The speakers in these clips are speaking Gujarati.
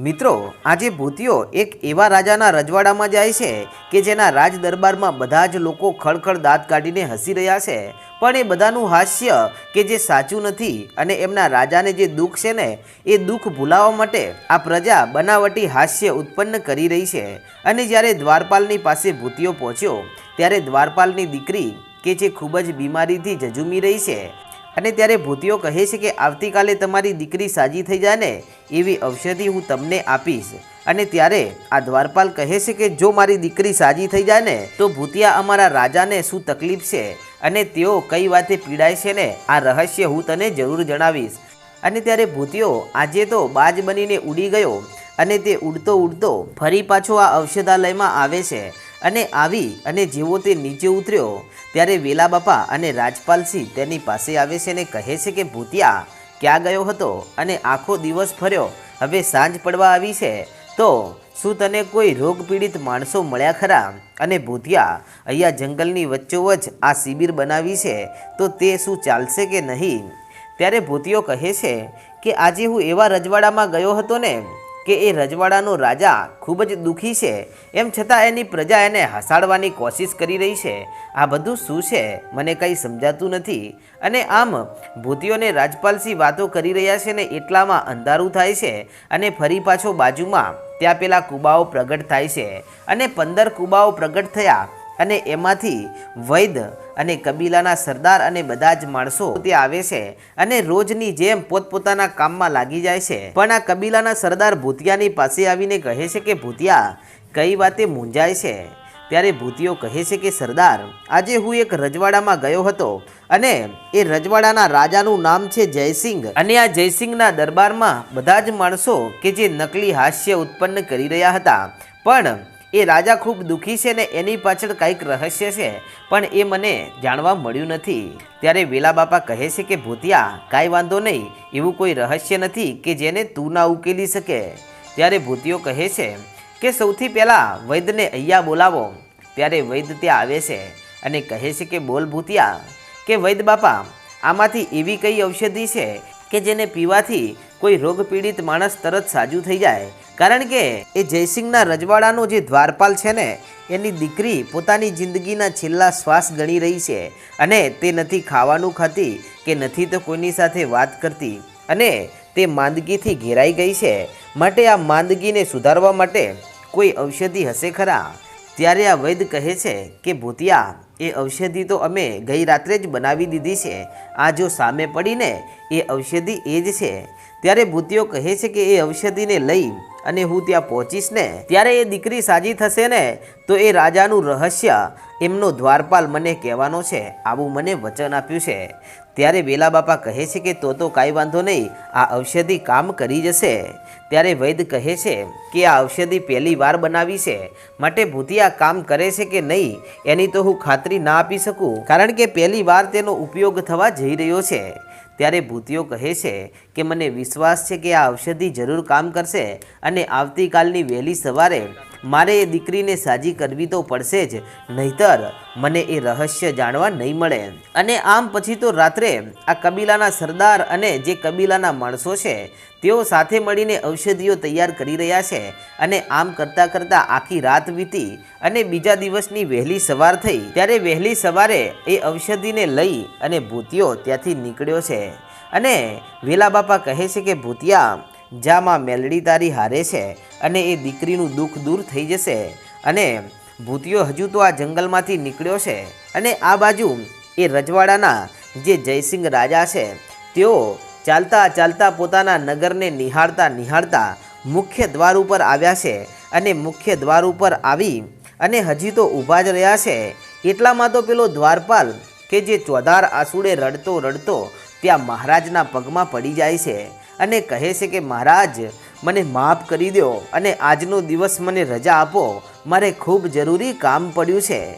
મિત્રો, આજે ભૂતિયો એક એવા રાજાના રજવાડામાં જાય છે કે જેના રાજ દરબારમાં બધા જ લોકો ખળખળ દાંત કાઢીને હસી રહ્યા છે. પણ એ બધાનું હાસ્ય કે જે સાચું નથી અને એમના રાજાને જે દુઃખ છે ને, એ દુઃખ ભૂલાવવા માટે આ પ્રજા બનાવટી હાસ્ય ઉત્પન્ન કરી રહી છે. અને જ્યારે દ્વારપાલની પાસે ભૂતિયો પહોંચ્યો, ત્યારે દ્વારપાલની દીકરી, કે જે ખૂબ જ બીમારીથી ઝઝુમી રહી છે અને ત્યારે ભૂતિઓ કહે છે કે આવતીકાલે તમારી દીકરી સાજી થઈ જાય ને એવી ઔષધિ હું તમને આપીશ. અને ત્યારે આ દ્વારપાલ કહે છે કે જો મારી દીકરી સાજી થઈ જાય ને તો ભૂતિયા અમારા રાજાને શું તકલીફ છે? અને તેઓ કઈ વાતે પીડાય છે ને? આ રહસ્ય હું તને જરૂર જણાવીશ. અને ત્યારે ભૂતિયો આજે તો બાજ બનીને ઉડી ગયો અને તે ઉડતો ઉડતો ફરી પાછો આ ઔષધાલયમાં આવે છે. અને આવી અને જેવો તે નીચે ઉતર્યો, ત્યારે વેલા બાપા અને રાજપાલસિંહ તેની પાસે આવે છે અને કહે છે કે, ભૂતિયા, ક્યાં ગયો હતો અને આખો દિવસ ફર્યો? હવે સાંજ પડવા આવી છે. તો શું તને કોઈ રોગ પીડિત માણસો મળ્યા ખરા? અને ભૂતિયા, અહીંયા જંગલની વચ્ચોવચ આ શિબિર બનાવી છે, તો તે શું ચાલશે કે નહીં? ત્યારે ભૂતિયો કહે છે કે, આજે હું એવા રજવાડામાં ગયો હતો ને કે એ રજવાડાનો રાજા ખૂબ જ દુઃખી છે. એમ છતાં એની પ્રજા એને હસાડવાની કોશિશ કરી રહી છે. આ બધું શું છે? મને કંઈ સમજાતું નથી. અને આમ ભૂતિઓને રાજપાલસી વાતો કરી રહ્યા છે ને એટલામાં અંધારું થાય છે અને ફરી પાછો બાજુમાં ત્યાં પેલા કુબાઓ પ્રગટ થાય છે. અને પંદર કુબાઓ પ્રગટ થયા. અને એમાંથી વૈદ અને કબીલાના સરદાર અને બધા જ માણસો ત્યાં આવે છે અને રોજની જેમ પોતપોતાના કામમાં લાગી જાય છે. પણ આ કબીલાના સરદાર ભૂતિયાની પાસે આવીને કહે છે કે, ભૂતિયા, કઈ વાતે મૂંઝાય છે? ત્યારે ભૂતિયો કહે છે કે, સરદાર, આજે હું એક રજવાડામાં ગયો હતો અને એ રજવાડાના રાજાનું નામ છે જયસિંહ અને આ જયસિંહના દરબારમાં બધા જ માણસો કે જે નકલી હાસ્ય ઉત્પન્ન કરી રહ્યા હતા. પણ એ રાજા ખૂબ દુઃખી છે ને એની પાછળ કંઈક રહસ્ય છે. પણ એ મને જાણવા મળ્યું નથી. ત્યારે વેલા બાપા કહે છે કે, ભૂતિયા, કાંઈ વાંધો નહીં. એવું કોઈ રહસ્ય નથી કે જેને તું ના ઉકેલી શકે. ત્યારે ભૂતિયો કહે છે કે, સૌથી પહેલાં વૈદ્યને અહીંયા બોલાવો. ત્યારે વૈદ્ય ત્યાં આવે છે અને કહે છે કે, બોલ ભૂતિયા, કે વૈદ્ય બાપા, આમાંથી એવી કઈ ઔષધિ છે કે જેને પીવાથી કોઈ રોગ પીડિત માણસ તરત સાજું થઈ જાય કારણ કે એ જયસિંહના રજવાડાનો જે દ્વારપાલ છે ને, એની દીકરી પોતાની જિંદગીના છેલ્લા શ્વાસ ગણી રહી છે અને તે નથી ખાવાનું ખાતી કે નથી તો કોઈની સાથે વાત કરતી અને તે માંદગીથી ઘેરાઈ ગઈ છે. માટે આ માંદગીને સુધારવા માટે કોઈ ઔષધિ હશે ખરા? ત્યારે આ વૈદ કહે છે કે, ભૂતિયા, એ ઔષધિ તો અમે ગઈ રાત્રે જ બનાવી દીધી છે. આ જો સામે પડીને, એ ઔષધિ એ જ છે. ત્યારે ભૂતિયો કહે છે કે એ ઔષધિને લઈ અને હું ત્યાં પહોંચીશ ને, ત્યારે એ દીકરી સાજી થશે ને, તો એ રાજાનું રહસ્ય એમનો દ્વારપાલ મને કહેવાનો છે, આવું મને વચન આપ્યું છે. ત્યારે વેલા બાપા કહે છે કે તો તો કાંઈ વાંધો નહીં, આ ઔષધિ કામ કરી જશે. ત્યારે વૈદ કહે છે કે આ ઔષધિ પહેલી વાર બનાવી છે, માટે ભૂતિયા કામ કરે છે કે નહીં, એની તો હું ખાતરી ના આપી શકું, કારણ કે પહેલી વાર તેનો ઉપયોગ થવા જઈ રહ્યો છે. ત્યારે ભૂતિયો કહે છે કે, મને વિશ્વાસ છે કે આ ઔષધિ જરૂર કામ કરશે અને આવતીકાલની વહેલી સવારે મારે એ દીકરીને સાજી કરવી તો પડશે જ, નહીતર મને એ રહસ્ય જાણવા નહીં મળે. અને આમ પછી તો રાત્રે આ કબીલાના સરદાર અને જે કબીલાના માણસો છે, તેઓ સાથે મળીને ઔષધિઓ તૈયાર કરી રહ્યા છે અને આમ કરતાં કરતાં આખી રાત વીતી અને બીજા દિવસની વહેલી સવાર થઈ. ત્યારે વહેલી સવારે એ ઔષધિને લઈ અને ભૂતિયો ત્યાંથી નીકળ્યો છે. અને વેલા બાપા કહે છે કે, ભૂતિયા જામાં મેલડી તારી હારે છે અને એ દીકરીનું દુઃખ દૂર થઈ જશે. અને ભૂતિયો હજુ તો આ જંગલમાંથી નીકળ્યો છે અને આ બાજુ એ રજવાડાના જે જયસિંહ રાજા છે, તેઓ ચાલતા ચાલતા પોતાના નગરને નિહાળતા નિહાળતા મુખ્ય દ્વાર ઉપર આવ્યા છે અને મુખ્ય દ્વાર ઉપર આવી અને હજી તો ઊભા જ રહ્યા છે. એટલામાં તો પેલો દ્વારપાલ કે જે ચોધાર આસુડે રડતો રડતો ત્યાં મહારાજના પગમાં પડી જાય છે. અને કહે છે કે, મહારાજ, મને માફ કરી દો અને આજનો દિવસ મને રજા આપો. મારે ખૂબ જરૂરી કામ પડ્યું છે.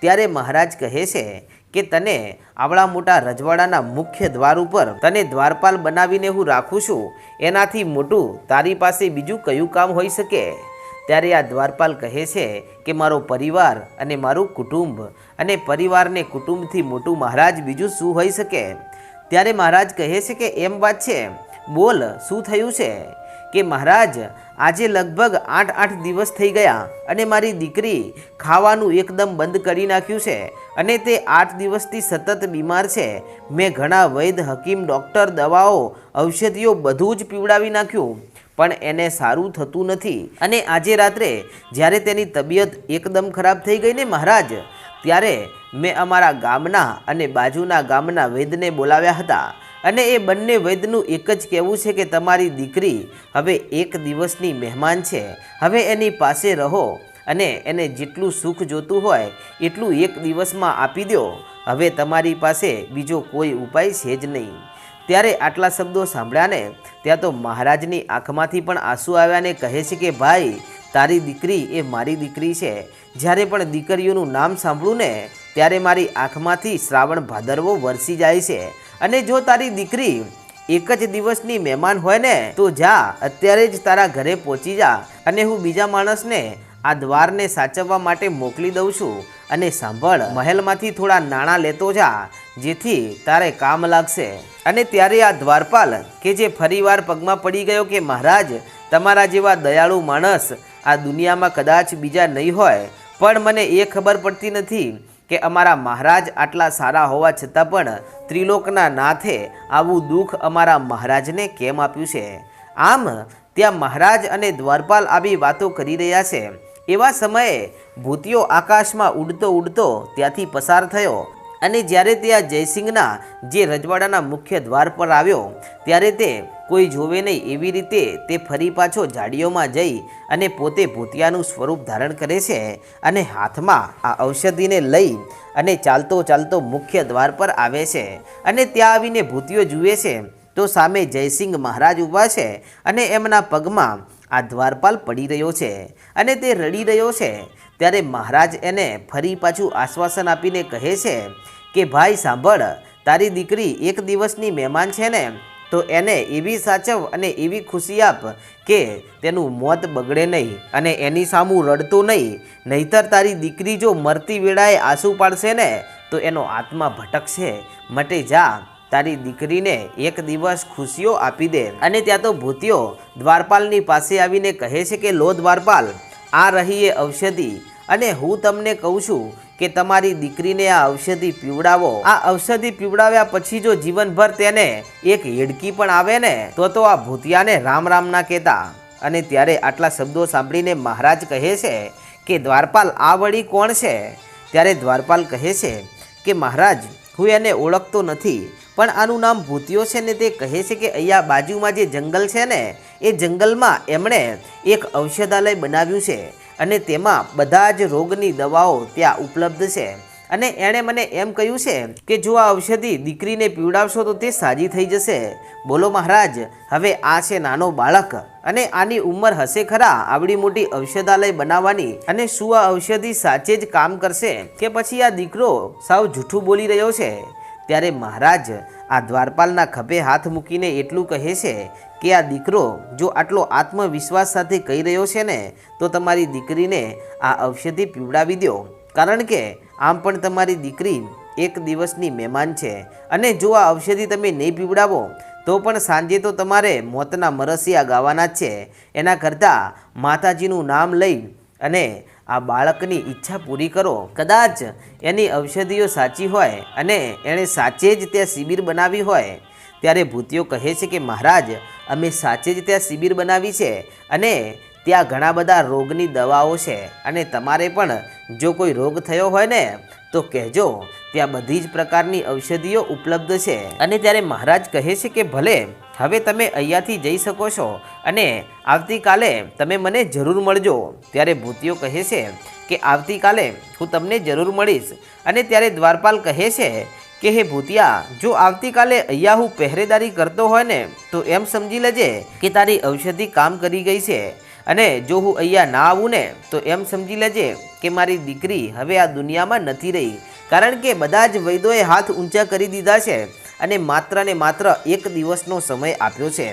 ત્યારે મહારાજ કહે છે કે, તને આવડા મોટા રજવાડાના મુખ્ય દ્વાર ઉપર તને દ્વારપાલ બનાવીને હું રાખું છું. એનાથી મોટું તારી પાસે બીજું કયું કામ હોઈ શકે? ત્યારે આ દ્વારપાલ કહે છે કે, મારો પરિવાર અને મારું કુટુંબ અને પરિવારને કુટુંબથી મોટું મહારાજ, બીજું શું હોઈ શકે? ત્યારે મહારાજ કહે છે કે, એમ વાત છે. બોલ, શું થયું છે? કે મહારાજ, આજે લગભગ આઠ આઠ દિવસ થઈ ગયા અને મારી દીકરી ખાવાનું એકદમ બંધ કરી નાખ્યું છે અને તે આઠ દિવસથી સતત બીમાર છે. મેં ઘણા વૈદ હકીમ, ડૉક્ટર, દવાઓ, ઔષધિઓ બધું જ પીવડાવી નાખ્યું, પણ એને સારું થતું નથી. અને આજે રાત્રે જ્યારે તેની તબિયત એકદમ ખરાબ થઈ ગઈ ને મહારાજ, ત્યારે મેં અમારા ગામના અને બાજુના ગામના વૈદને બોલાવ્યા હતા. અને એ બંને વૈદનું એક જ કહેવું છે કે તમારી દીકરી હવે એક દિવસની મહેમાન છે. હવે એની પાસે રહો અને એને જેટલું સુખ જોતું હોય એટલું એક દિવસમાં આપી દો. હવે તમારી પાસે બીજો કોઈ ઉપાય છે જ નહીં. ત્યારે આટલા શબ્દો સાંભળ્યા ને ત્યાં તો મહારાજની આંખમાંથી પણ આંસુ આવ્યા ને કહે છે કે, ભાઈ, તારી દીકરી એ મારી દીકરી છે. જ્યારે પણ દીકરીઓનું નામ સાંભળું ને, ત્યારે મારી આંખમાંથી શ્રાવણ ભાદરવો વરસી જાય છે. અને જો તારી દીકરી એક જ દિવસની મહેમાન હોય ને, તો જા, અત્યારે જ તારા ઘરે પહોંચી જા અને હું બીજા માણસને આ દ્વારને સાચવવા માટે મોકલી દઉં છું. અને સાંભળ, મહેલમાંથી થોડા નાણાં લેતો જા, જેથી તારે કામ લાગશે. અને ત્યારે આ દ્વારપાલ, કે જે ફરીવાર પગમાં પડી ગયો કે મહારાજ, તમારા જેવા દયાળુ માણસ આ દુનિયામાં કદાચ બીજા નહીં હોય, પણ મને એ ખબર પડતી નથી કે અમારા મહારાજ આટલા સારા હોવા છતાં પણ ત્રિલોકના નાથે આવું દુઃખ અમારા મહારાજને કેમ આપ્યું છે? આમ, ત્યાં મહારાજ અને દ્વારપાલ આવી વાતો કરી રહ્યા છે. એવા સમયે ભૂતિયો આકાશમાં ઉડતો ઉડતો ત્યાંથી પસાર થયો અને જ્યારે તે આ જયસિંહના જે રજવાડાના મુખ્ય દ્વાર પર આવ્યો, ત્યારે તે કોઈ જોવે નહીં એવી રીતે તે ફરી પાછો ઝાડીઓમાં જઈ અને પોતે ભૂતિયાનું સ્વરૂપ ધારણ કરે છે અને હાથમાં આ ઔષધિને લઈ અને ચાલતો ચાલતો મુખ્ય દ્વાર પર આવે છે અને ત્યાં આવીને ભૂતિયો જુએ છે, તો સામે જયસિંહ મહારાજ ઊભા છે અને એમના પગમાં આ દ્વારપાલ પડી રહ્યો છે અને તે રડી રહ્યો છે. ત્યારે મહારાજ એને ફરી પાછું આશ્વાસન આપીને કહે છે કે, ભાઈ, સાંભળ, તારી દીકરી એક દિવસની મહેમાન છે ને તો એને એવી સાચવ અને એવી ખુશી આપ કે તેનું મોત બગડે નહીં અને એની સામું રડતું નહીં. નહીતર તારી દીકરી જો મરતી વેળાએ આંસુ પાડશે ને, તો એનો આત્મા ભટકશે. મટે જા, તારી દીકરીને એક દિવસ ખુશીઓ આપી દે. અને ત્યાં તો ભૂતિયો દ્વારપાલની પાસે આવીને કહે છે કે, લો દ્વારપાલ, આ રહી એ ઔષધિ. અને હું તમને કહું છું કે તમારી દીકરીને આ ઔષધિ પીવડાવો. આ ઔષધિ પીવડાવ્યા પછી જો જીવનભર તેને એક હેડકી પણ આવે ને, તો તો આ ભૂતિયાને રામ રામ ના કહેતા. અને ત્યારે આટલા શબ્દો સાંભળીને મહારાજ કહે છે કે, દ્વારપાલ, આ વળી કોણ છે? ત્યારે દ્વારપાલ કહે છે કે, મહારાજ, હું એને ઓળખતો નથી, પણ આનું નામ ભૂતિયો છે ને તે કહે છે કે, અહીંયા બાજુમાં જે જંગલ છે ને, એ જંગલમાં એમણે એક ઔષધાલય બનાવ્યું છે. અને તેમાં બધા જ રોગની દવાઓ ત્યાં ઉપલબ્ધ છે. અને એણે મને એમ કહ્યું છે કે જો આ ઔષધિ દીકરીને પીવડાવશો તો તે સાજી થઈ જશે. બોલો મહારાજ, હવે આ છે નાનો બાળક અને આની ઉંમર હશે ખરા? આવડી મોટી ઔષધાલય બનાવવાની અને શું આ ઔષધિ સાચે જ કામ કરશે કે પછી આ દીકરો સાવ જૂઠું બોલી રહ્યો છે? ત્યારે મહારાજ આ દ્વારપાલના ખભે હાથ મૂકીને એટલું કહે છે કે આ દીકરો જો આટલો આત્મવિશ્વાસ સાથે કહી રહ્યો છે ને, તો તમારી દીકરીને આ ઔષધિ પીવડાવી દો. કારણ કે આમ પણ તમારી દીકરી એક દિવસની મહેમાન છે અને જો આ ઔષધિ તમે નહીં પીવડાવો, તો પણ સાંજે તો તમારે મોતના મરસિયા ગાવાના જ છે. એના કરતાં માતાજીનું નામ લઈ અને આ બાળકની ઈચ્છા પૂરી કરો. કદાચ એની ઔષધિઓ સાચી હોય અને એણે સાચે જ ત્યાં શિબિર બનાવી હોય. ત્યારે ભૂતિઓ કહે છે કે, મહારાજ, અમે સાચે જ ત્યાં શિબિર બનાવી છે અને ત્યાં ઘણા બધા રોગની દવાઓ છે અને તમારે પણ જો કોઈ રોગ થયો હોય ને, તો કહેજો, ત્યાં બધી જ પ્રકારની ઔષધિઓ ઉપલબ્ધ છે. અને ત્યારે મહારાજ કહે છે કે, ભલે, હવે તમે અહીંયાથી જઈ શકો છો અને આવતીકાલે તમે મને જરૂર મળજો. ત્યારે ભૂતિઓ કહે છે કે, આવતીકાલે હું તમને જરૂર મળીશ. અને ત્યારે દ્વારપાલ કહે છે કે હે ભૂતિયા, જો આવતીકાલે અહીંયા હું પહેરેદારી કરતો હોય ને, તો એમ સમજી લેજે કે તારી ઔષધિ કામ કરી ગઈ છે. અને જો હું અહીંયા ના આવું ને, તો એમ સમજી લેજે કે મારી દીકરી હવે આ દુનિયામાં નથી રહી. કારણ કે બધા જ વૈદોએ હાથ ઊંચા કરી દીધા છે અને માત્ર ને માત્ર એક દિવસનો સમય આપ્યો છે.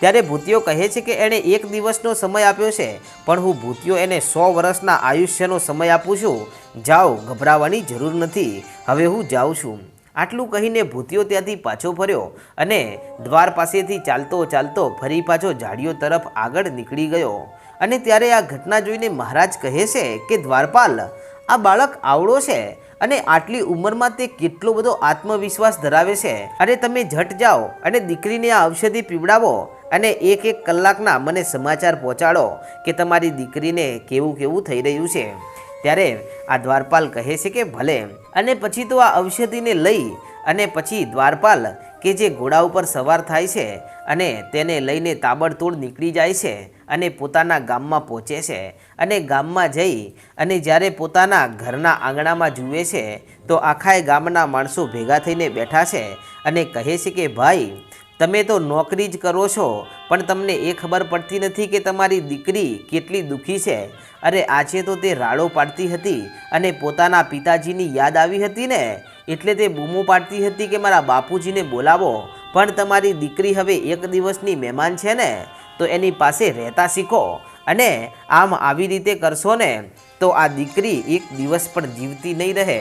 ત્યારે ભૂતિયો કહે છે કે એણે એક દિવસનો સમય આપ્યો છે, પણ હું ભૂતિયો એને સો વર્ષના આયુષ્યનો સમય આપું છું. જાઓ, ગભરાવાની જરૂર નથી. હવે હું જાઉં છું. આટલું કહીને ભૂતિયો ત્યાંથી પાછો ફર્યો અને દ્વાર પાસેથી ચાલતો ચાલતો ફરી પાછો ઝાડીઓ તરફ આગળ નીકળી ગયો. અને ત્યારે આ ઘટના જોઈને મહારાજ કહે છે કે, દ્વારપાલ, આ બાળક આવડો છે અને આટલી ઉંમરમાં તે કેટલો બધો આત્મવિશ્વાસ ધરાવે છે. અને તમે ઝટ જાઓ અને દીકરીને આ ઔષધિ પીવડાવો અને એક એક કલાકના મને સમાચાર પહોંચાડો કે તમારી દીકરીને કેવું કેવું થઈ રહ્યું છે. ત્યારે આ દ્વારપાલ કહે છે કે ભલે, અને પછી તો આ ઔષધિને લઈ અને પછી દ્વારપાલ કે જે ઘોડા ઉપર સવાર થાય છે અને તેને લઈને તાબડતોડ નીકળી જાય છે અને પોતાના ગામમાં પહોંચે છે અને ગામમાં જઈ અને જ્યારે પોતાના ઘરના આંગણામાં જુએ છે, તો આખાય ગામના માણસો ભેગા થઈને બેઠા છે અને કહે છે કે, ભાઈ તમે તો નોકરી જ કરો છો, પણ તમને એ ખબર પડતી નથી કે તમારી દીકરી કેટલી દુઃખી છે. અરે, આજે તો તે રાડો પાડતી હતી અને પોતાના પિતાજીની યાદ આવી હતી ને, એટલે તે બૂમો પાડતી હતી કે મારા બાપુજીને બોલાવો. પણ તમારી દીકરી હવે એક દિવસની મહેમાન છે ને, તો એની પાસે રહેતા શીખો અને આમ આવી રીતે કરશો ને, તો આ દીકરી એક દિવસ પણ જીવતી નહીં રહે.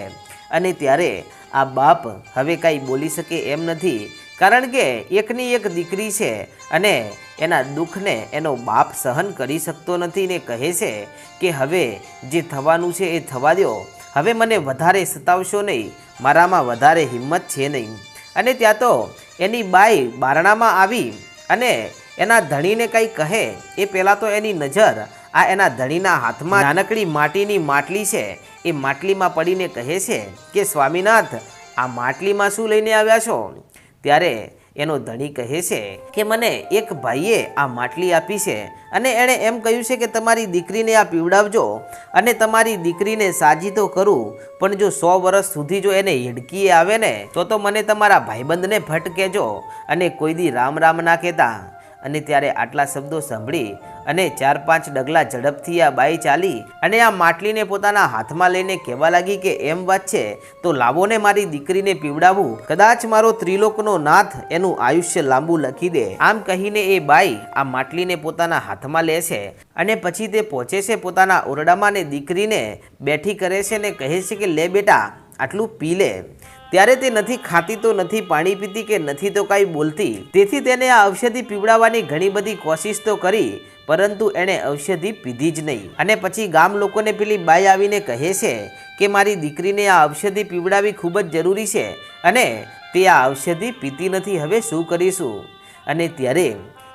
અને ત્યારે આ બાપ હવે કાંઈ બોલી શકે એમ નથી. કારણ કે એકની એક દીકરી છે અને એના દુઃખને એનો બાપ સહન કરી શકતો નથી ને કહે છે કે હવે જે થવાનું છે એ થવા દો હવે મને વધારે સતાવશો નહીં. મારામાં વધારે હિંમત છે નહીં. અને ત્યાં તો એની બાઈ બારણામાં આવી અને એના ધણીને કંઈ કહે. એ પહેલાં તો એની નજર આ એના ધણીના હાથમાં નાનકડી માટીની માટલી છે. એ માટલીમાં પડીને કહે છે કે, સ્વામીનાથ, આ માટલીમાં શું લઈને આવ્યા છો? ત્યારે એનો ધણી કહે છે કે મને એક ભાઈએ આ માટલી આપી છે અને એણે એમ કહ્યું છે કે તમારી દીકરીને આ પીવડાવજો અને તમારી દીકરીને સાજી તો કરું, પણ જો સો વર્ષ સુધી જો એને હિડકીએ આવે ને, તો તો મને તમારા ભાઈબંધને ભટ્ટ કહેજો અને કોઈ દી રામ રામ ના કહેતા. અને ત્યારે આટલા શબ્દો સાંભળી અને ચાર પાંચ ડગલા ઝડપથી આ બાઈ ચાલી અને આ માટલીને પોતાના હાથમાં લઈને કહેવા લાગી કે, એમ વાત છે, તો લાવો ને મારી દીકરીને પીવડાવું. કદાચ મારો ત્રિલોકનો નાથ એનું આયુષ્ય લાંબુ લખી દે. આમ કહીને એ બાઈ આ માટલીને પોતાના હાથમાં લે છે અને પછી તે પહોંચે છે પોતાના ઓરડામાં ને દીકરીને બેઠી કરે છે ને કહે છે કે, લે બેટા, આટલું પી લે. ત્યારે તે નથી ખાતી તો નથી પાણી પીતી કે નથી તો કાંઈ બોલતી. તેથી તેને આ ઔષધિ પીવડાવવાની ઘણી બધી કોશિશ તો કરી, પરંતુ એણે ઔષધિ પીધી જ નહીં. અને પછી ગામ લોકોને પેલી બાઈ આવીને કહે છે કે, મારી દીકરીને આ ઔષધિ પીવડાવવી ખૂબ જ જરૂરી છે અને તે આ ઔષધિ પીતી નથી, હવે શું કરીશું? અને ત્યારે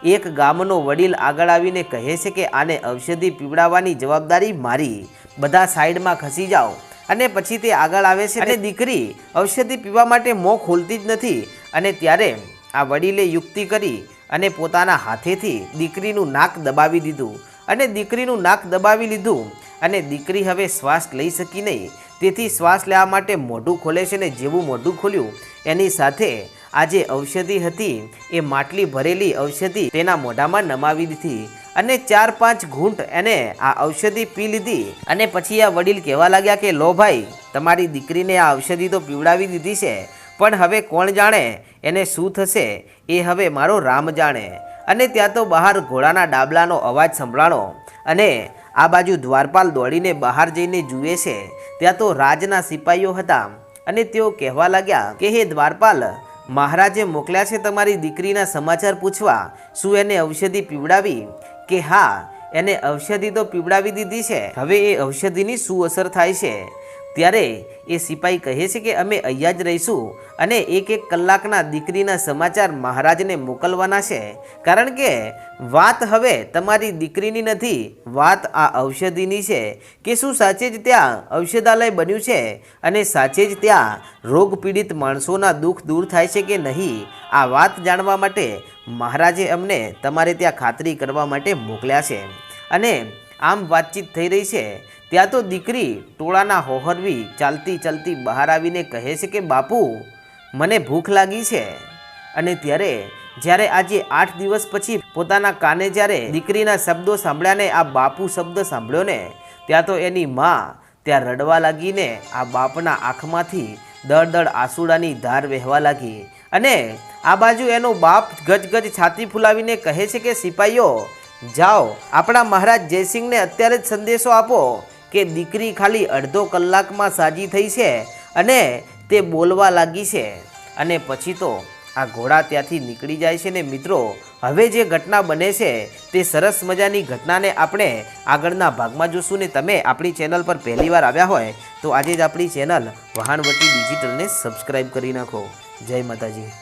એક ગામનો વડીલ આગળ આવીને કહે છે કે, આને ઔષધિ પીવડાવવાની જવાબદારી મારી. બધા સાઈડમાં ખસી જાઓ. અને પછી તે આગળ આવે છે અને દીકરી ઔષધિ પીવા માટે મોં ખોલતી જ નથી. અને ત્યારે આ વડીલે યુક્તિ કરી અને પોતાના હાથેથી દીકરીનું નાક દબાવી દીધું. અને દીકરીનું નાક દબાવી લીધું અને દીકરી હવે શ્વાસ લઈ શકી નહીં. તેથી શ્વાસ લેવા માટે મોઢું ખોલે છે ને જેવું મોઢું ખોલ્યું. એની સાથે આ જે ઔષધિ હતી એ માટલી ભરેલી ઔષધિ તેના મોઢામાં નમાવી દીધી. અને ચાર પાંચ ઘૂંટ એને આ ઔષધિ પી લીધી અને પછી આ વડીલ કહેવા લાગ્યા કે, લો ભાઈ, તમારી દીકરીને આ ઔષધિ તો પીવડાવી દીધી છે, પણ હવે કોણ જાણે એને શું થશે? એ હવે મારો રામ જાણે. અને ત્યાં તો બહાર ઘોડાના ડાબલાનો અવાજ સંભળાણો અને આ બાજુ દ્વારપાલ દોડીને બહાર જઈને જુએ છે. ત્યાં તો રાજના સિપાહીઓ હતા અને તેઓ કહેવા લાગ્યા કે, હે દ્વારપાલ, મહારાજે મોકલ્યા છે તમારી દીકરીના સમાચાર પૂછવા, શું એને ઔષધિ પીવડાવી? કે હા, એને ઔષધિ તો પીવડાવી દીધી છે. હવે એ ઔષધિની શું અસર થાય છે? ત્યારે એ સિપાહી કહે છે કે અમે અહીંયા જ રહીશું અને એક એક કલાકના દીકરીના સમાચાર મહારાજને મોકલવાના છે. કારણ કે વાત હવે તમારી દીકરીની નથી, વાત આ ઔષધિની છે કે શું સાચે જ ત્યાં ઔષધાલય બન્યું છે અને સાચે જ ત્યાં રોગ પીડિત માણસોના દુઃખ દૂર થાય છે કે નહીં, આ વાત જાણવા માટે મહારાજે અમને તમારે ત્યાં ખાતરી કરવા માટે મોકલ્યા છે. અને આમ વાતચીત થઈ રહી છે. ત્યાં તો દીકરી ટોળાના હોહરવી ચાલતી ચાલતી બહાર આવીને કહે છે કે, બાપુ, મને ભૂખ લાગી છે. અને ત્યારે, જ્યારે આજે આઠ દિવસ પછી પોતાના કાને જ્યારે દીકરીના શબ્દો સાંભળ્યાને આ બાપુ શબ્દ સાંભળ્યો ને, ત્યાં તો એની માં ત્યાં રડવા લાગીને આ બાપના આંખમાંથી દળ દળ આંસુડાની ધાર વહેવા લાગી. અને આ બાજુ એનો બાપ ગજગજ છાતી ફૂલાવીને કહે છે કે સિપાહીઓ જાઓ, આપણા મહારાજ જયસિંહને અત્યારે જ સંદેશો આપો. કે દીકરી ખાલી અડધો કલાકમાં સાજી થઈ છે અને તે બોલવા લાગી છે. અને પછી તો આ ઘોડા ત્યાંથી નીકળી જાય છે ને મિત્રો, હવે જે ઘટના બને છે તે સરસ મજાની ઘટનાને આપણે આગળના ભાગમાં જોશું ને તમે આપણી ચેનલ પર પહેલીવાર આવ્યા હોય તો આજે જ આપણી ચેનલ વહાણવટી ડિજિટલને સબસ્ક્રાઈબ કરી નાખો. જય માતાજી.